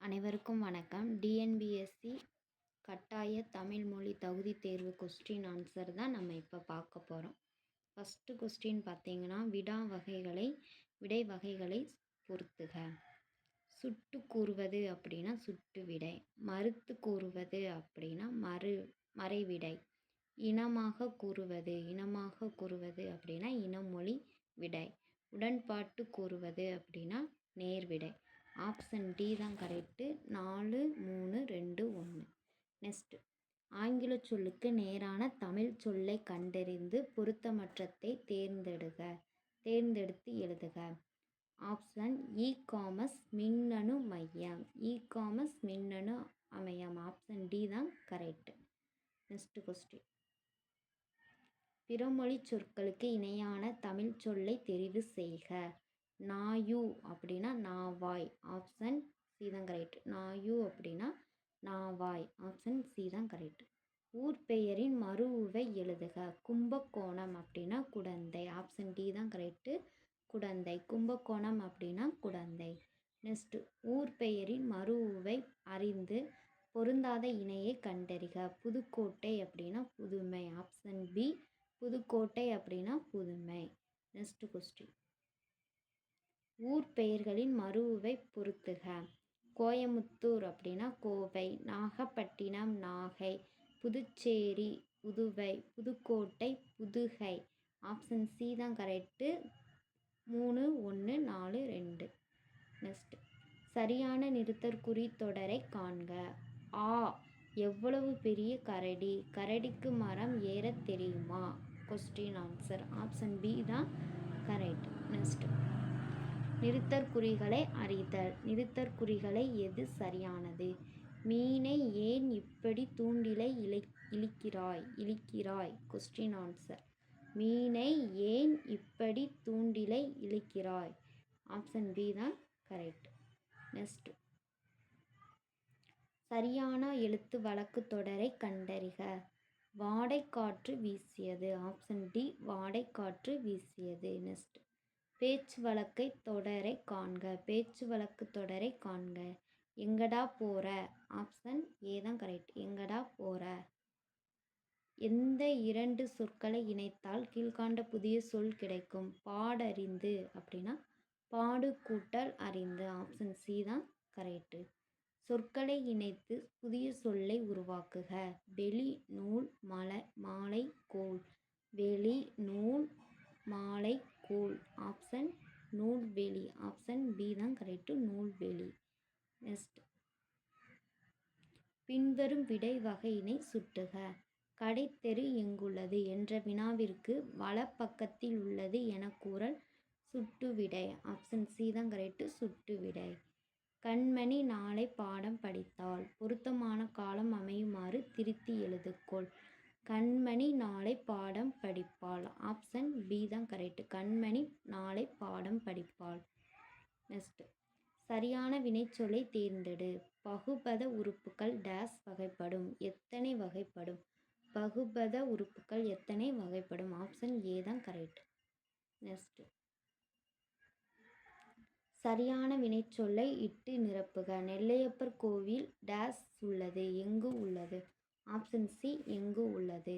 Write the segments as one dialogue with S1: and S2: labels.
S1: அனைவருக்கும் வணக்கம். டிஎன்பிஎஸ்சி கட்டாய தமிழ் மொழி தகுதி தேர்வு கொஸ்டின் ஆன்சர் தான் நம்ம இப்போ பார்க்க போகிறோம் ஃபஸ்ட்டு கொஸ்டின் பார்த்தீங்கன்னா விடா வகைகளை விடை வகைகளை பொறுத்துக. சுட்டு கூறுவது அப்படின்னா சுட்டு விடை. மறுத்து கூறுவது அப்படின்னா மறு மறைவிடை. இனமாக கூறுவது இனமாக கூறுவது அப்படின்னா இனமொழி விடை. உடன்பாட்டு கூறுவது அப்படின்னா நேர்விடை. ஆப்ஷன் டி தான் கரெக்டு நாலு மூணு ரெண்டு ஒன்று நெக்ஸ்ட்டு. ஆங்கில சொல்லுக்கு நேரான தமிழ் சொல்லை கண்டறிந்து பொருத்தமற்றத்தை தேர்ந்தெடுக. தேர்ந்தெடுத்து எழுதுக. ஆப்ஷன் இ காமர்ஸ் மின்னணு மையம். இ காமர்ஸ் மின்னணு அமையம். ஆப்ஷன் டி தான் கரெக்டு நெக்ஸ்ட் கொஸ்டின். பிறமொழி சொற்களுக்கு இணையான தமிழ் சொல்லை தெரிவு செய்க. நாயு அப்படின்னா நாவாய் ஆப்ஷன் சி தான் கரெக்ட் நாயு அப்படின்னா நாவாய் ஆப்ஷன் சி தான் கரெக்ட் ஊர் பெயரின் மறு உவை எழுதுக. கும்பகோணம் அப்படின்னா குடந்தை. ஆப்ஷன் டி தான் கரெக்டு குடந்தை. கும்பகோணம் அப்படின்னா குடந்தை. நெக்ஸ்ட்டு ஊர் பெயரின் மறு உவை அறிந்து பொருந்தாத இணையை கண்டறிக. புதுக்கோட்டை அப்படின்னா புதுமை. ஆப்ஷன் பி புதுக்கோட்டை அப்படின்னா புதுமை. நெக்ஸ்ட் கொஸ்டின் ஊர் பெயர்களின் மறுவை பொறுத்துக. கோயமுத்தூர் அப்படின்னா கோவை நாகப்பட்டினம் நாகை புதுச்சேரி புதுவை புதுக்கோட்டை புதுகை. ஆப்ஷன் சி தான் கரெக்டு மூணு ஒன்று நாலு ரெண்டு. நெக்ஸ்ட் சரியான நிறுத்தற்குறி தொடரை காண்க. ஆ. எவ்வளவு பெரிய கரடி? கரடிக்கு மரம் ஏற தெரியுமா? கொஸ்டின் ஆன்சர் ஆப்ஷன் பி தான் கரெக்ட். நெக்ஸ்ட் நிறுத்தற்குறிகளை அறிதல். நிறுத்தற்குறிகளை எது சரியானது? மீனை ஏன் இப்படி தூண்டிலை இழை இழிக்கிறாய்? இழிக்கிறாய்? கொஸ்டின் ஆன்சர் மீனை ஏன் இப்படி தூண்டிலை இழிக்கிறாய்? ஆப்ஷன் பி தான் கரெக்ட் நெக்ஸ்ட் சரியான எழுத்து வழக்கு தொடரை கண்டறிக. வாடைக்காற்று வீசியது. ஆப்ஷன் டி வாடைக்காற்று வீசியது. நெக்ஸ்ட் பேச்சு வழக்கை தொடரை காண்க பேச்சு வழக்கு தொடரை காண்க. எங்கடா போகிற ஆப்ஷன் ஏ தான் கரெக்ட் எங்கடா போகிற எந்த இரண்டு சொற்களை இணைத்தால் கீழ்காண்ட புதிய சொல் கிடைக்கும்? பாடறிந்து அப்படின்னா பாடு கூட்டல் அறிந்து. ஆப்ஷன் சி தான் கரெக்டு சொற்களை இணைத்து புதிய சொல்லை உருவாக்குக. வெளி நூல் மலை மாலை கோல் வெளி நூல் மாலை கோல் ஆப்ஷன் நூல்வேலி ஆப்ஷன் பி தான் கரெக்டு நூல்வேலி நெக்ஸ்ட் பின்வரும் விடை வகையினை சுட்டுக. கடைத்தெரு எங்குள்ளது என்ற வினாவிற்கு வலப்பக்கத்தில் உள்ளது என கூறல் சுட்டு விடை. ஆப்ஷன் சி தான் கரெக்டு சுட்டு விடை. கண்மணி நாளை பாடம் படித்தால் பொருத்தமான காலம் அமையுமாறு திருத்தி எழுதுக்கோள் கண்மணி நாளை பாடம் படிப்பாள். ஆப்ஷன் பி தான் கரெக்டு கண்மணி நாளை பாடம் படிப்பாள். நெக்ஸ்ட் சரியான வினைச்சொல்லை தேர்ந்தெடு. பகுபத உறுப்புகள் டேஸ் வகைப்படும். எத்தனை வகைப்படும்? பகுபத உறுப்புகள் எத்தனை வகைப்படும்? ஆப்ஷன் ஏ தான் கரெக்ட் நெக்ஸ்ட்டு சரியான வினைச்சொல்லை இட்டு நிரப்புக. நெல்லையப்பர் கோவில் டேஸ் உள்ளது. எங்கு உள்ளது? ஆப்ஷன் சி எங்கு உள்ளது?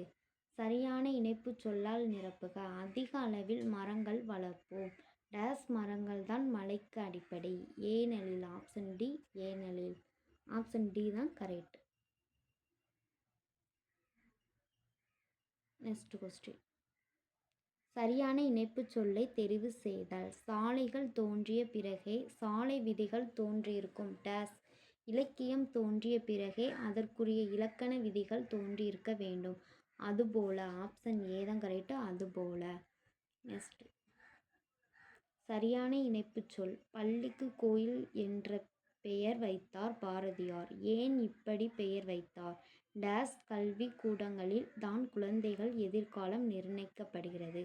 S1: சரியான இணைப்பு சொல்லால் நிரப்புக. அதிக அளவில் மரங்கள் வளர்ப்போம். டேஸ் மரங்கள் தான் மலைக்கு அடிப்படை. ஏனெழில் ஆப்ஷன் டி ஏனெழில் ஆப்ஷன் டி தான் கரெக்ட் நெக்ஸ்ட் கொஸ்டின் சரியான இணைப்பு சொல்லை தெரிவு செய்தல். சாலைகள் தோன்றிய பிறகே சாலை விதிகள் தோன்றியிருக்கும். டேஸ் இலக்கியம் தோன்றிய பிறகே அதற்குரிய இலக்கண விதிகள் தோன்றியிருக்க வேண்டும். அதுபோல ஆப்ஷன் ஏ தான் கரெக்டு அதுபோல நெக்ஸ்ட் சரியான இணைப்பு சொல். பள்ளிக்கு கோயில் என்ற பெயர் வைத்தார் பாரதியார். ஏன் இப்படி பெயர் வைத்தார்? டேஸ் கல்வி கூடங்களில் தான் குழந்தைகள் எதிர்காலம் நிர்ணயிக்கப்படுகிறது.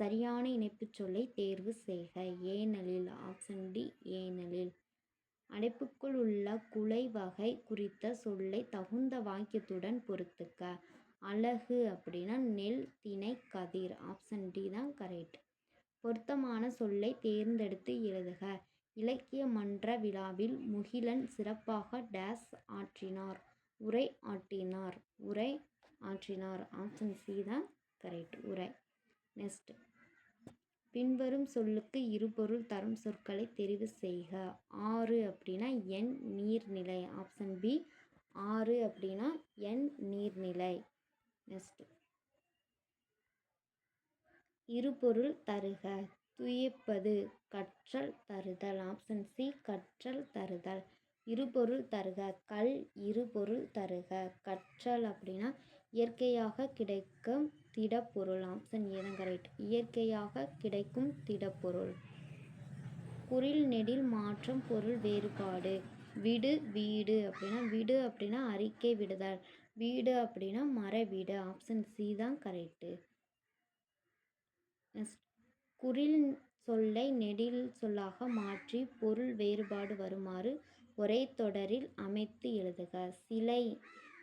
S1: சரியான இணைப்பு சொல்லை தேர்வு செய்க. ஏனலில் ஆப்ஷன் டி ஏனலில் அடைப்புக்குள் உள்ள குலை வகை குறித்த சொல்லை தகுந்த வாக்கியத்துடன் பொறுத்துக்க. அழகு அப்படின்னா நெல் திணை கதிர். ஆப்ஷன் டி தான் கரெக்ட் பொருத்தமான சொல்லை தேர்ந்தெடுத்து எழுதுக. இலக்கிய மன்ற விழாவில் முகிலன் சிறப்பாக டேஸ் ஆற்றினார். உரை ஆற்றினார். உரை ஆற்றினார். ஆப்ஷன் சி தான் கரெக்ட் உரை. நெக்ஸ்ட் பின்வரும் சொல்லுக்கு இருபொருள் தரும் சொற்களை தெரிவு செய்க. ஆறு அப்படின்னா என் நீர்நிலை. ஆப்ஷன் பி ஆறு அப்படின்னா என் நீர்நிலை. நெக்ஸ்ட் இருபொருள் தருக. துயப்பது கற்றல் தருதல். ஆப்ஷன் சி கற்றல் தருதல். இருபொருள் தருக. கல் இருபொருள் தருக. கற்றல் அப்படின்னா இயற்கையாக கிடைக்கும் திடப்பொருள் ஆப்ஷன் ஏ கரெக்ட் இயற்கையாக கிடைக்கும் திடப்பொருள். குறில் நெடில் மாற்றம் பொருள் வேறுபாடு. விடு வீடு அப்படின்னா விடு அப்படின்னா அறிக்கை விடுதல். வீடு அப்படின்னா மர வீடு. ஆப்ஷன் சி தான் கரெக்டு குறில் சொல்லை நெடில் சொல்லாக மாற்றி பொருள் வேறுபாடு வருமாறு ஒரே தொடரில் அமைத்து எழுதுக. சிலை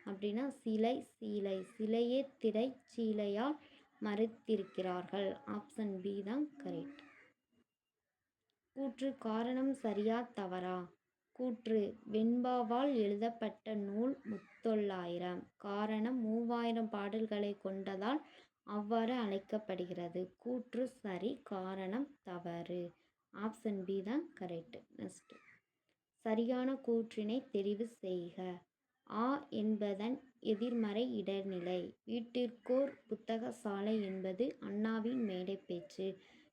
S1: அப்படின்னா சிலை சீலை. சிலையே திரை சீலையால் மறைத்திருக்கிறார்கள். ஆப்ஷன் பி தான் கரெக்ட். கூற்று காரணம் சரியா தவறா? கூற்று வெண்பாவால் எழுதப்பட்ட நூல் முத்தொள்ளாயிரம். காரணம் மூவாயிரம் பாடல்களை கொண்டதால் அவ்வாறு அழைக்கப்படுகிறது. கூற்று சரி காரணம் தவறு. ஆப்ஷன் பி தான் கரெக்ட். நெக்ஸ்ட். சரியான கூற்றினை தெரிவு செய்க. ஆ என்பதன் எதிர்மறை இடர்நிலை. வீட்டிற்கோர் புத்தக சாலை என்பது அண்ணாவின் மேடை பேச்சு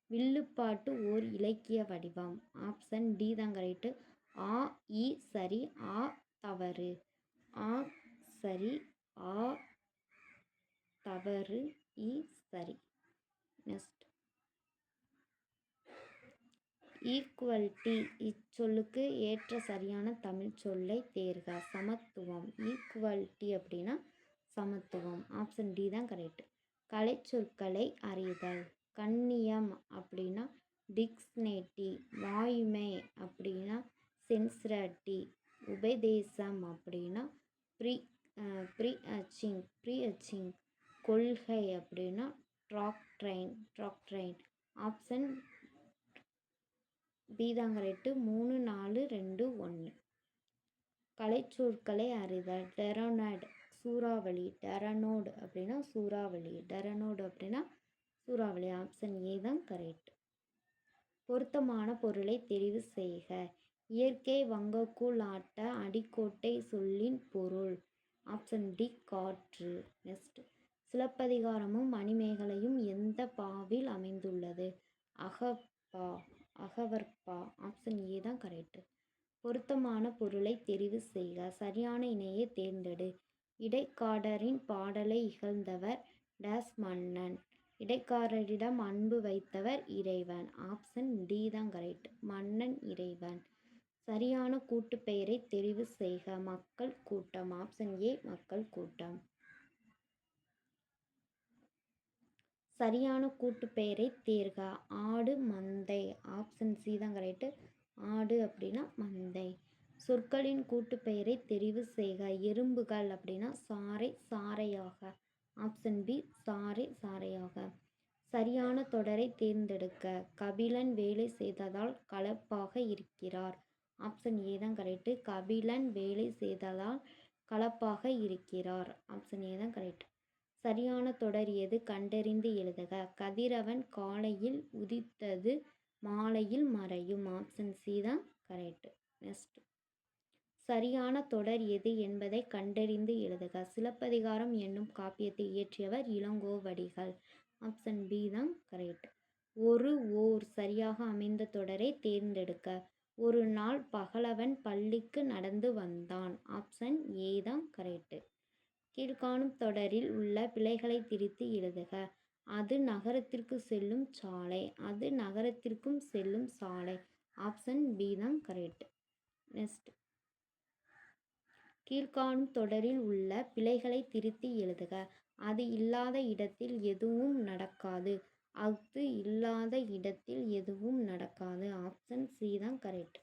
S1: வில்லுப்பாட்டு ஓர் இலக்கிய வடிவம். ஆப்ஷன் டி தான் ஆ இ சரி ஆ தவறு. ஆ சரி ஆ தவறு இ சரி. நெக்ஸ்ட். ஈக்குவல்ட்டி இச்சொல்லுக்கு ஏற்ற சரியான தமிழ் சொல்லை தேர்க. சமத்துவம். ஈக்குவல்ட்டி அப்படின்னா சமத்துவம். ஆப்ஷன் டி தான் கரெக்ட் கலை சொற்களை அறிதல். கண்ணியம் அப்படின்னா டிக்ஸ்னேட்டி. வாய்மை அப்படின்னா சென்சிரட்டி உபதேசம் அப்படின்னா pre preaching preaching. கொள்கை அப்படின்னா ட்ராக்ட்ரைன் ட்ராக்ட்ரைன். ஆப்ஷன் ட்ரெயின் ஆப்ஷன் பீதாங்கரெட்டு மூணு நாலு ரெண்டு ஒன்று கலைச்சொற்களை அறிதல். டெரோனாட் சூறாவளி. டெரனோடு அப்படின்னா சூறாவளி. டெரனோடு அப்படின்னா சூறாவளி. ஆப்ஷன் ஏ தான் கரெக்ட். பொருத்தமான பொருளை தெரிவு செய்க. இயற்கை வங்கக்கூழ் ஆட்ட அடிக்கோட்டை சொல்லின் பொருள். ஆப்ஷன் டி காற்று. நெக்ஸ்ட். சிலப்பதிகாரமும் மணிமேகலையும் எந்த பாவில் அமைந்துள்ளது? அகப்பா. அகவற்பா ஆப்ஷன் ஏ தான் கரெக்டு பொருத்தமான பொருளை தெரிவு செய்க. சரியான இணையை தேர்ந்தெடு. இடைக்காடரின் பாடலை இகழ்ந்தவர் டேஸ் மன்னன். இடைக்காரரிடம் அன்பு வைத்தவர் இறைவன். ஆப்ஷன் டி தான் கரெக்ட் மன்னன் இறைவன். சரியான கூட்டு பெயரை தெரிவு செய்க. மக்கள் கூட்டம். ஆப்ஷன் ஏ மக்கள் கூட்டம். சரியான கூட்டுப்பெயரை தேர்க. ஆடு மந்தை. ஆப்ஷன் சி தான் கரெக்டு ஆடு அப்படின்னா மந்தை. சொற்களின் கூட்டுப்பெயரை தெரிவு செய்க. எறும்புகள் அப்படின்னா சாறை சாறையாக ஆப்ஷன் பி சாறை சாறையாக சரியான தொடரை தேர்ந்தெடுக்க. கபிலன் வேலை செய்ததால் கலப்பாக இருக்கிறார். ஆப்ஷன் ஏ தான் கரெக்டு கபிலன் வேலை செய்ததால் கலப்பாக இருக்கிறார். ஆப்ஷன் ஏ தான் கரெக்ட் சரியான தொடர் எது? கண்டறிந்து எழுதுக. கதிரவன் காலையில் உதித்தது மாலையில் மறையும். ஆப்ஷன் சி தான் கரெக்டு நெக்ஸ்ட் சரியான தொடர் எது என்பதை கண்டறிந்து எழுதுக. சிலப்பதிகாரம் என்னும் காப்பியத்தை இயற்றியவர் இளங்கோவடிகள். ஆப்ஷன் பி தான் கரெக்ட் ஒரு ஓர் சரியாக அமைந்த தொடரை தேர்ந்தெடுக்க. ஒரு நாள் பகலவன் பள்ளிக்கு நடந்து வந்தான். ஆப்ஷன் ஏ தான் கரெக்டு கீழ்காணும் தொடரில் உள்ள பிழைகளை திரித்து எழுதுக. அது நகரத்திற்கு செல்லும் சாலை அது நகரத்திற்கும் செல்லும் சாலை. ஆப்ஷன் பி தான் கரெக்ட் நெக்ஸ்ட் கீழ்காணும் தொடரில் உள்ள பிழைகளை திருத்தி எழுதுக. அது இல்லாத இடத்தில் எதுவும் நடக்காது. அது இல்லாத இடத்தில் எதுவும் நடக்காது. ஆப்ஷன் சி தான் கரெக்ட்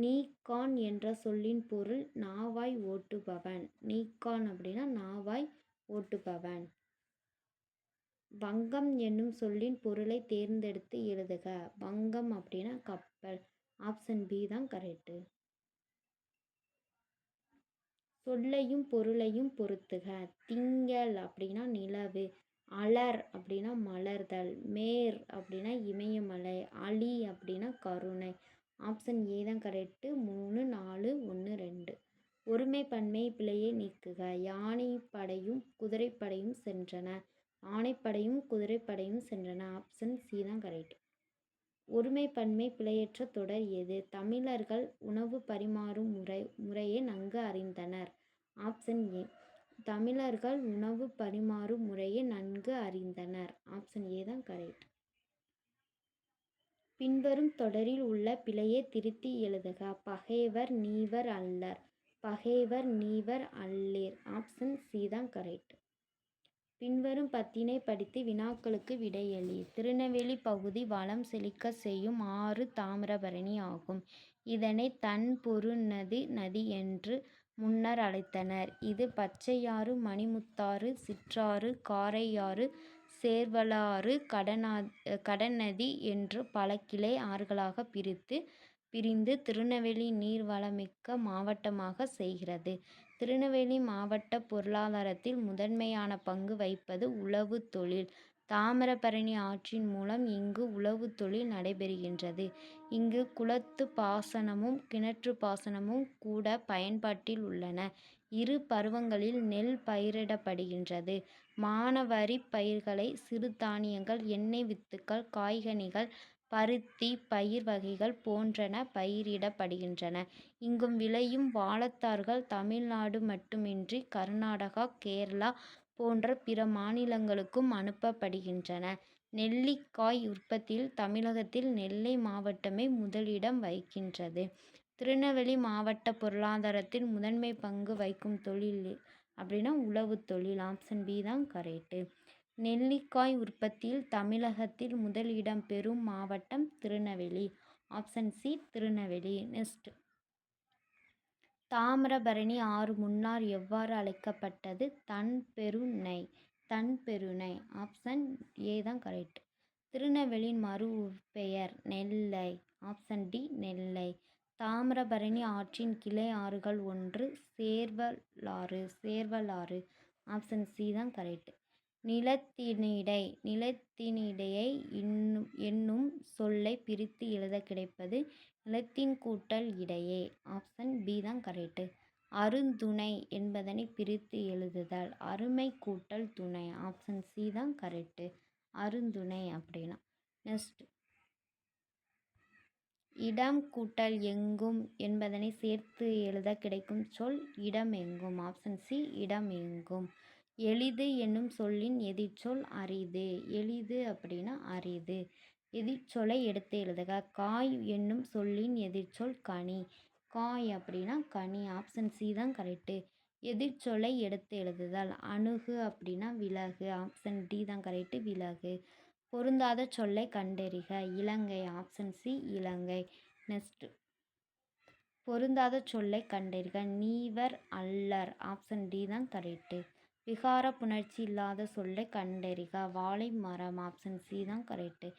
S1: நீக்கான் என்ற சொல்லின் பொருள் நாவாய் ஓட்டுபவன். நீக்கான் அப்படின்னா நாவாய் ஓட்டுபவன். வங்கம் என்னும் சொல்லின் பொருளை தேர்ந்தெடுத்து எழுதுக. வங்கம் அப்படின்னா கப்பல். ஆப்ஷன் பி தான் கரெக்டு சொல்லையும் பொருளையும் பொறுத்துக திங்கள் அப்படின்னா நிலவு. அலர் அப்படின்னா மலர்தல். மேர் அப்படின்னா இமயமலை. அலி அப்படின்னா கருணை. ஆப்ஷன் ஏ தான் கரெக்டு மூணு நாலு ஒன்று ரெண்டு. ஒருமை பன்மை பிழையை நீக்குக. யானைப்படையும் குதிரைப்படையும் சென்றன. ஆணைப்படையும் குதிரைப்படையும் சென்றன. ஆப்ஷன் சி தான் கரெக்ட் ஒருமை பன்மை பிழையற்ற தொடர் எது? தமிழர்கள் உணவு பரிமாறும் முறை முறையை நன்கு அறிந்தனர். Option A. தமிழர்கள் உணவு பரிமாறும் முறையை நன்கு அறிந்தனர். ஆப்ஷன் ஏ தான் கரெக்ட் பின்வரும் தொடரில் உள்ள பிழையை திருத்தி எழுதுக. பகைவர் நீவர் அல்லர். பகைவர் நீவர் அல்லேர். ஆப்ஷன் சி தான் கரெக்ட். பின்வரும் பத்தினை படித்து வினாக்களுக்கு விடையளி திருநெல்வேலி பகுதி வளம் செழிக்க செய்யும் ஆறு தாமிரபரணி ஆகும். இதனை தன் பொருநதி நதி என்று முன்னர் அழைத்தனர். இது பச்சையாறு மணிமுத்தாறு சிற்றாறு காரையாறு சேர்வலாறு கடனா கடநதி என்று பல கிளை ஆறுகளாக பிரித்து பிரிந்து திருநெல்வேலி நீர்வளமிக்க மாவட்டமாக செய்கிறது. திருநெல்வேலி மாவட்ட பொருளாதாரத்தில் முதன்மையான பங்கு வகிப்பது உழவு தொழில். தாமிரபரணி ஆற்றின் மூலம் இங்கு உழவு தொழில் நடைபெறுகின்றது. இங்கு குளத்து பாசனமும் கிணற்று பாசனமும் கூட பயன்பாட்டில் உள்ளன. இரு பருவங்களில் நெல் பயிரிடப்படுகின்றது. மானாவாரி பயிர்களை சிறுதானியங்கள் எண்ணெய் வித்துக்கள் காய்கனிகள் பருத்தி பயிர் வகைகள் போன்றன பயிரிடப்படுகின்றன. இங்கும் விளையும் வாழத்தார்கள் தமிழ்நாடு மட்டுமின்றி கர்நாடகா கேரளா போன்ற பிற மாநிலங்களுக்கும் அனுப்பப்படுகின்றன. நெல்லிக்காய் உற்பத்தியில் தமிழகத்தில் நெல்லை மாவட்டமே முதலிடம் வகிக்கின்றது. திருநெல்வேலி மாவட்ட பொருளாதாரத்தில் முதன்மை பங்கு வகிக்கும் தொழில் அப்படின்னா உழவு தொழில் ஆப்ஷன் பி தான் கரெக்டு நெல்லிக்காய் உற்பத்தியில் தமிழகத்தில் முதலிடம் பெறும் மாவட்டம் Tirunelveli. Option C Tirunelveli. Next Thamirabarani ஆறு முன்னார் எவ்வாறு அழைக்கப்பட்டது? தன் பெருநை தன் பெருநை ஆப்ஷன் ஏ தான் கரெக்ட் திருநெல்வேலியின் மறு பெயர் நெல்லை. Option D Nellai. தாமிரபரணி ஆற்றின் கிளை ஆறுகள் ஒன்று சேர்வலாறு சேர்வலாறு ஆப்ஷன் சி தான் கரெக்ட் நிலத்தினிடை நிலத்தினிடையை இன்னும் என்னும் சொல்லை பிரித்து எழுத கிடைப்பது நிலத்தின் கூட்டல் இடையே ஆப்ஷன் பி தான் கரெக்டு அருந்துணை என்பதனை பிரித்து எழுதுதல் அருமை கூட்டல் துணை ஆப்ஷன் சி தான் கரெக்டு அருந்துணை அப்படின்னா நெக்ஸ்ட் இடம் கூட்டல் எங்கும் என்பதனை சேர்த்து எழுத கிடைக்கும் சொல் இடம் எங்கும். ஆப்ஷன் சி இடம் எங்கும். எளிது என்னும் சொல்லின் எதிர்ச்சொல் அரிது. எளிது அப்படின்னா அரிது. எதிர்ச்சொலை எடுத்து எழுதுக. காய் என்னும் சொல்லின் எதிர்ச்சொல் கனி. காய் அப்படின்னா கனி. ஆப்ஷன் சி தான் கரெக்டு எதிர்ச்சொலை எடுத்து எழுதுதல். அணுகு அப்படின்னா விலகு. ஆப்ஷன் டி தான் கரெக்டு விலகு. பொருந்தாத சொல்லை கண்டறிக. Ilangai option C Ilangai. Next பொருந்தாத சொல்லை கண்டறிக. நீவர் அல்லர். ஆப்ஷன் டி தான் கரெக்டு விகார புணர்ச்சி இல்லாத சொல்லை கண்டறிக. வாழை மரம். ஆப்ஷன் சி தான் கரெக்டு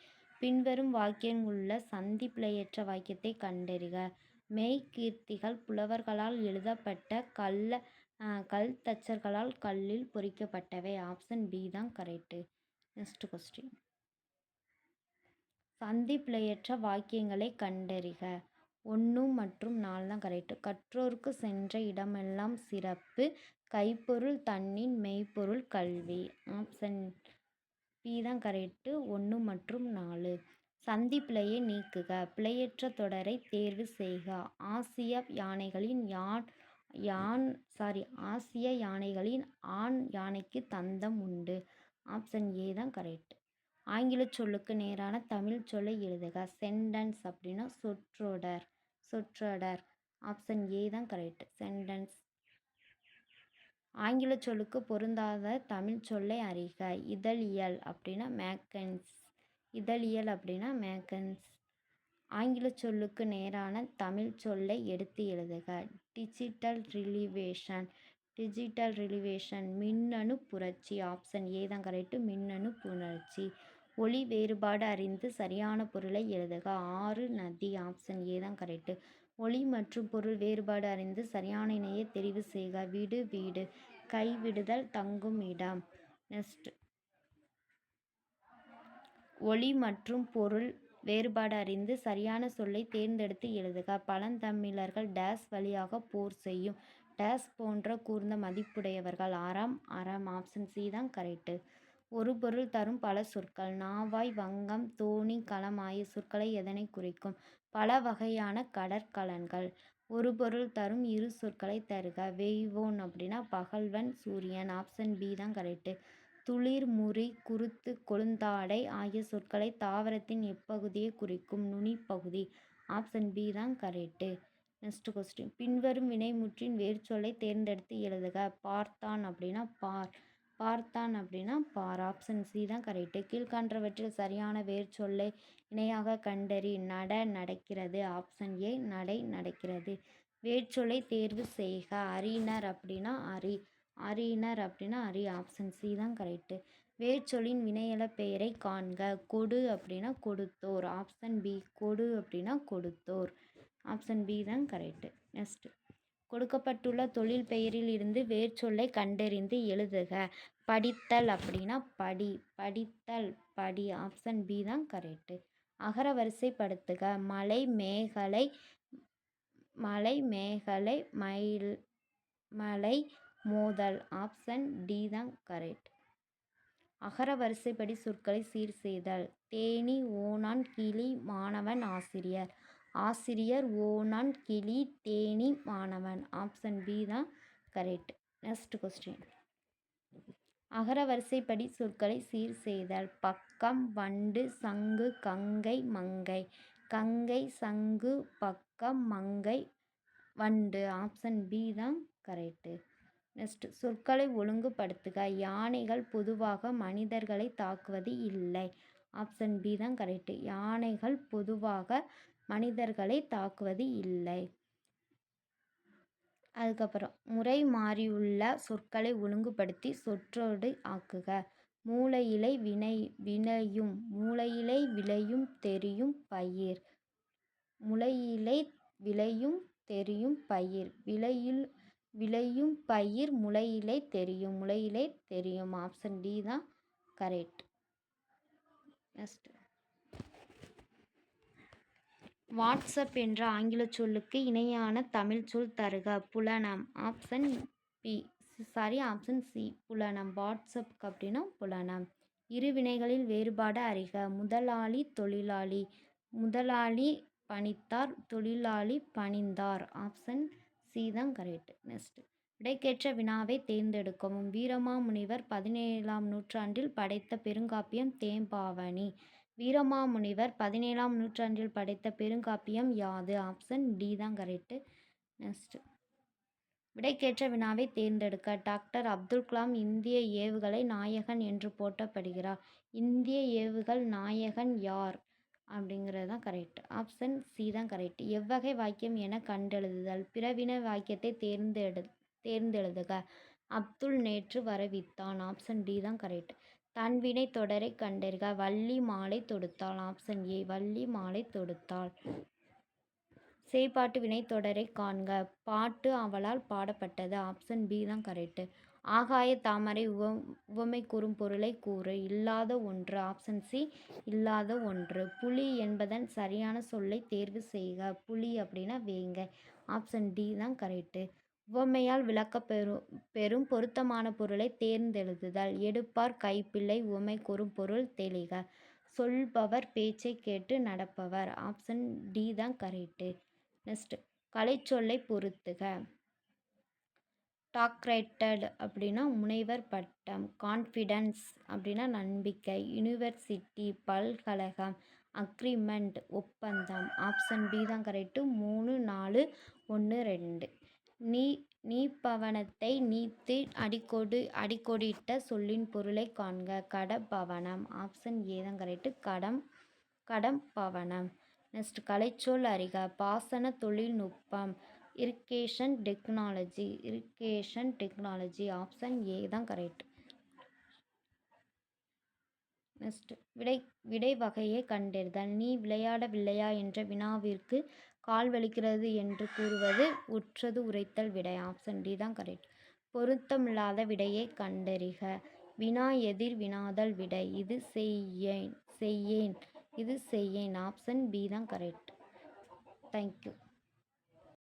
S1: பின்வரும் வாக்கியங்களுள்ள உள்ள சந்தி பிழையற்ற வாக்கியத்தை கண்டறிக. மெய்கீர்த்திகள் புலவர்களால் எழுதப்பட்ட கல்ல கல் தச்சர்களால் கல்லில் பொறிக்கப்பட்டவை. ஆப்ஷன் பி தான் கரெக்டு நெக்ஸ்ட் கொஸ்டின் சந்திப்பிழையற்ற வாக்கியங்களை கண்டறிக. ஒன்று மற்றும் நாலு தான் கரெக்டு கற்றோருக்கு சென்ற இடமெல்லாம் சிறப்பு. கைப்பொருள் தன்னின் மெய்ப்பொருள் கல்வி. ஆப்ஷன் பி தான் கரெக்டு ஒன்று மற்றும் நாலு. சந்திப்பிழையை நீக்குக. பிழையற்ற தொடரை தேர்வு செய்க. ஆசிய யானைகளின் யான் யான் சாரி ஆசிய யானைகளின் ஆண் யானைக்கு தந்தம் உண்டு. ஆப்ஷன் ஏ தான் கரெக்ட் ஆங்கில சொல்லுக்கு நேரான தமிழ் சொல்லை எழுதுக. சென்டென்ஸ் அப்படின்னா சொற்றொடர் சொற்றொடர். ஆப்ஷன் ஏ தான் கரெக்ட் சென்டென்ஸ் ஆங்கில சொல்லுக்கு பொருந்தாத தமிழ் சொல்லை அறிக. இதழியல் அப்படின்னா மேக்கன்ஸ் இதழியல் அப்படின்னா மேக்கன்ஸ் ஆங்கில சொல்லுக்கு நேரான தமிழ் சொல்லை எடுத்து எழுதுக. டிஜிட்டல் ரிலிவேஷன் டிஜிட்டல் ரிலிவேஷன் மின்னணு புரட்சி. ஆப்ஷன் ஏ தான் கரெக்டு மின்னணு புரட்சி. ஒளி வேறுபாடு அறிந்து சரியான பொருளை எழுதுக. ஆறு நதி ஆப்ஷன் ஏ தான் கரெக்டு ஒளி மற்றும் பொருள் வேறுபாடு அறிந்து சரியான இணையை தெரிவு செய்க. வீடு வீடு. கைவிடுதல் தங்கும் இடம். நெக்ஸ்ட். ஒளி மற்றும் பொருள் வேறுபாடு அறிந்து சரியான சொல்லை தேர்ந்தெடுத்து எழுதுக. பழந்தமிழர்கள் டேஸ் வழியாக போர் செய்யும். டேஸ் போன்ற கூர்ந்த மதிப்புடையவர்கள். ஆறாம் ஆறாம் ஆப்ஷன் சி தான் கரெக்டு ஒரு பொருள் தரும் பல சொற்கள். நாவாய் வங்கம் தோணி களம் ஆகிய சொற்களை எதனை குறிக்கும்? பல வகையான கடற்கலன்கள். ஒரு பொருள் தரும் இரு சொற்களை தருக. வெய்வோன் அப்படின்னா பகல்வன் சூரியன். ஆப்ஷன் பி தான் கரெக்டு துளிர் முறி குருத்து கொழுந்தாடை ஆகிய சொற்களை தாவரத்தின் எப்பகுதியை குறிக்கும் நுனிப்பகுதி. ஆப்ஷன் பி தான் கரெக்டு நெக்ஸ்ட் கொஸ்டின் பின்வரும் வினைமுற்றின் வேர்ச்சொல்லை தேர்ந்தெடுத்து எழுதுக. பார்த்தான் அப்படின்னா பார். பார்த்தான் அப்படின்னா பார் ஆப்ஷன் சி தான் கரெக்டு கீழ்காண்றவற்றில் சரியான வேர்ச்சொல்லை இணையாக கண்டறி நட நடக்கிறது. ஆப்ஷன் ஏ நடை நடக்கிறது. வேர்ச்சொல்லை தேர்வு செய்க. அறியினர் அப்படின்னா அறி. அறியினர் அப்படின்னா அரி ஆப்ஷன் சி தான் கரெக்டு வேர்ச்சொல்லின் வினையல பெயரை காண்க. கொடு அப்படின்னா கொடுத்தோர். ஆப்ஷன் பி கொடு அப்படின்னா கொடுத்தோர். ஆப்ஷன் பி தான் கரெக்டு நெக்ஸ்ட்டு கொடுக்கப்பட்டுள்ள தொழில் பெயரில் இருந்து வேர்ச்சொல்லை கண்டறிந்து எழுதுக. படித்தல் அப்படின்னா படி படித்தல் படி ஆப்ஷன் பி தான் கரெக்டு அகர வரிசைப்படுத்துக. மலை மேகலை மலை மேகலை மயில் மலை மோதல் ஆப்ஷன் டி தான் கரெக்ட் அகர வரிசைப்படி சொற்களை சீர் செய்தல் தேனி ஓனான் கிளி மாணவன் ஆசிரியர். ஆசிரியர் ஓனான் கிளி தேனி மாணவன். ஆப்ஷன் பி தான் கரெக்ட் நெக்ஸ்ட் கொஸ்டின் அகர வரிசைப்படி சொற்களை சீர் செய்தல். பக்கம் வண்டு சங்கு கங்கை மங்கை. கங்கை சங்கு பக்கம் மங்கை வண்டு. ஆப்ஷன் பி தான் கரெக்டு நெக்ஸ்ட் சொற்களை ஒழுங்குபடுத்துக. யானைகள் பொதுவாக மனிதர்களை தாக்குவது இல்லை. ஆப்ஷன் பி தான் கரெக்டு யானைகள் பொதுவாக மனிதர்களை தாக்குவது இல்லை. அதுக்கப்புறம் முறை மாறியுள்ள சொற்களை ஒழுங்குபடுத்தி சொற்றோடு ஆக்குக. மூளையிலை வினை வினையும் மூளையிலை விளையும் தெரியும் பயிர். முளையிலை விளையும் தெரியும் பயிர். விளையில் விளையும் பயிர் முளையிலே தெரியும். முளையிலே தெரியும். ஆப்ஷன் டி தான் கரெக்ட் நெக்ஸ்ட் வாட்ஸ்அப் என்ற ஆங்கில சொல்லுக்கு இணையான தமிழ் சொல் தருக. புலனம். Option B sorry option C புலனம். WhatsApp அப்படின்னா புலனம். இரு வினைகளில் வேறுபாடு அறிக. முதலாளி தொழிலாளி. முதலாளி பணித்தார் தொழிலாளி பணிந்தார். ஆப்ஷன் சி தான் கரெக்ட் நெக்ஸ்ட் விடைக்கேற்ற வினாவை தேர்ந்தெடுக்கவும். வீரமாமுனிவர் பதினேழாம் நூற்றாண்டில் படைத்த பெருங்காப்பியம் தேம்பாவணி. வீரமாமுனிவர் பதினேழாம் நூற்றாண்டில் படைத்த பெருங்காப்பியம் யாது? ஆப்ஷன் டி தான் கரெக்டு. நெக்ஸ்ட். விடைக்கேற்ற வினாவை தேர்ந்தெடுக்க டாக்டர் அப்துல் கலாம் இந்திய ஏவுகளை நாயகன் என்று போட்டப்படுகிறார். இந்திய ஏவுகள் நாயகன் யார்? அப்படிங்கிறது தான் கரெக்ட். ஆப்ஷன் சி தான் கரெக்ட். எவ்வகை வாக்கியம் என கண்டெழுதுதல். பிறவின வாக்கியத்தை தேர்ந்தெடு தேர்ந்தெழுதுக. அப்துல் நேற்று வரவித்தான் ஆப்ஷன் டி தான் கரெக்ட். தன் வினை தொடரை கண்டறிக வள்ளி மாலை தொடுத்தாள். ஆப்ஷன் ஏ வள்ளி மாலை தொடுத்தாள். செய்பாட்டு வினை தொடரை காண்க. பாட்டு அவளால் பாடப்பட்டது. ஆப்ஷன் பி தான் கரெக்டு ஆகாய தாமரை உவ உவமை கூறும் பொருளை கூறு. இல்லாத ஒன்று. ஆப்ஷன் சி இல்லாத ஒன்று. புலி என்பதன் சரியான சொல்லை தேர்வு செய்க. புலி அப்படின்னா வேங்க. ஆப்ஷன் டி தான் கரெக்டு உவமையால் விளக்க பெறும் பெறும் பொருத்தமான பொருளை தேர்ந்தெழுதுதல். எடுப்பார் கைப்பிள்ளை உவமை கூறும் பொருள் தெளிக. சொல்பவர் பேச்சை கேட்டு நடப்பவர். ஆப்ஷன் டி தான் கரெக்டு நெக்ஸ்ட் கலைச்சொல்லை பொருத்துக டாக்ரேட்டட் அப்படின்னா முனைவர் பட்டம் கான்ஃபிடன்ஸ் அப்படின்னா நம்பிக்கை யூனிவர்சிட்டி பல்கழகம் அக்ரிமெண்ட் ஒப்பந்தம். ஆப்ஷன் பி தான் கரெக்டு மூணு நாலு ஒன்று ரெண்டு. நீ நீபவனத்தை நீத்து அடிக்கோடு அடிக்கோடிட்ட சொல்லின் பொருளை காண்க. கடப்பவனம் ஆப்ஷன் ஏ தான் கரெக்டு கடம் கடம் பவனம். நெக்ஸ்ட் கலைச்சொல் அறிக. பாசன தொழில்நுட்பம். Irrigation technology. Irrigation technology. Option A தான் கரெக்ட் நெக்ஸ்ட் விடை விடை வகையை கண்டறிதல். நீ விளையாடவில்லையா என்ற வினாவிற்கு கால் வலிக்கிறது என்று கூறுவது உற்றது உரைத்தல் விடை. ஆப்ஷன் டி தான் கரெக்ட் பொருத்தமில்லாத விடையை கண்டறிக. வினா எதிர் வினாதல் விடை. இது செய்யேன் செய்யேன் இது செய்யேன். ஆப்ஷன் பி தான் கரெக்ட் தேங்க்யூ